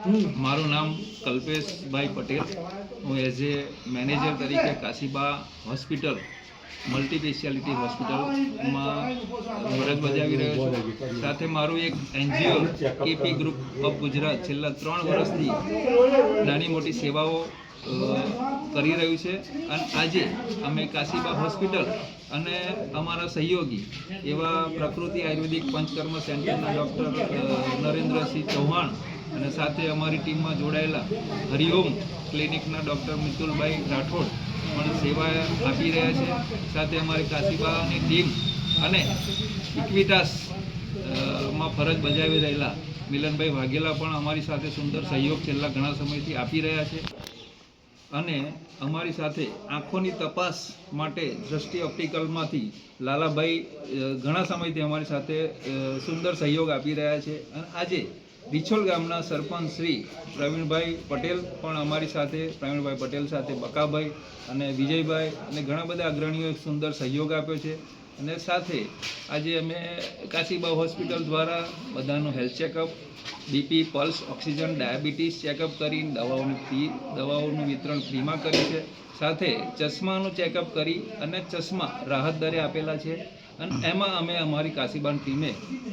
મારું નામ કલ્પેશભાઈ પટેલ. હું એઝ એ મેનેજર તરીકે કાશીબા હોસ્પિટલ મલ્ટી સ્પેશિયાલિટી હોસ્પિટલમાં ફરજ બજાવી રહ્યો છું. સાથે મારું એક NGO KP group of Gujarat, છેલ્લા ત્રણ વર્ષથી નાની મોટી સેવાઓ કરી રહ્યું છે. અને આજે અમે કાશીબા હોસ્પિટલ અને અમારા સહયોગી એવા પ્રકૃતિ આયુર્વેદિક પંચકર્મ સેન્ટરના ડૉક્ટર નરેન્દ્રસિંહ ચૌહાણ અને સાથે અમારી ટીમમાં જોડાયેલા હરિઓમ ક્લિનિકના ડૉક્ટર મિતુલભાઈ રાઠોડ પણ સેવા આપી રહ્યા છે. સાથે અમારી કાશીબાની ટીમ અને ઇક્વિટાસમાં ફરજ બજાવી રહેલા મિલનભાઈ વાઘેલા પણ અમારી સાથે સુંદર સહયોગ છેલ્લા ઘણા સમયથી આપી રહ્યા છે. અને અમારી સાથે આંખોની તપાસ માટે દ્રષ્ટિ ઓપ્ટિકલમાંથી લાલાભાઈ ઘણા સમયથી અમારી સાથે સુંદર સહયોગ આપી રહ્યા છે. અને આજે વિછોલ ગામના સરપંચ શ્રી પ્રવીણભાઈ પટેલ પણ અમારી સાથે, પ્રવીણભાઈ પટેલ સાથે, બકાભાઈ અને વિજયભાઈ અને ઘણા બધા અગ્રણીઓએ સુંદર સહયોગ આપ્યો છે. અને સાથે આજે અમે કાશીબા હોસ્પિટલ દ્વારા બધાનું health checkup, BP, pulse, oxygen, diabetes checkup કરી દવાઓની ફી, દવાઓનું વિતરણ ફ્રીમાં કર્યું છે. સાથે ચશ્માનું ચેકઅપ કરી અને ચશ્મા રાહત દરે આપેલા છે. અને એમાં અમે અમારી કાશીબાન ટીમે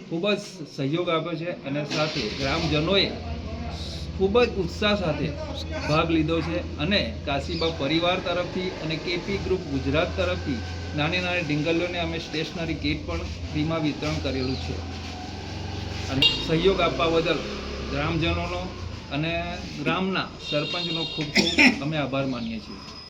ખૂબ જ સહયોગ આપ્યો છે અને સાથે ગ્રામજનોએ ખૂબ જ ઉત્સાહ સાથે ભાગ લીધો છે અને કાશીબા પરિવાર તરફથી અને કેપી ગ્રુપ ગુજરાત તરફથી નાની નાની ડિંગલોને અમે સ્ટેશનરી કીટ પણ ફ્રીમાં વિતરણ કરેલું છે. અને સહયોગ આપવા બદલ ગ્રામજનોનો અને ગ્રામના સરપંચનો ખૂબ ખૂબ અમે આભાર માનીએ છીએ.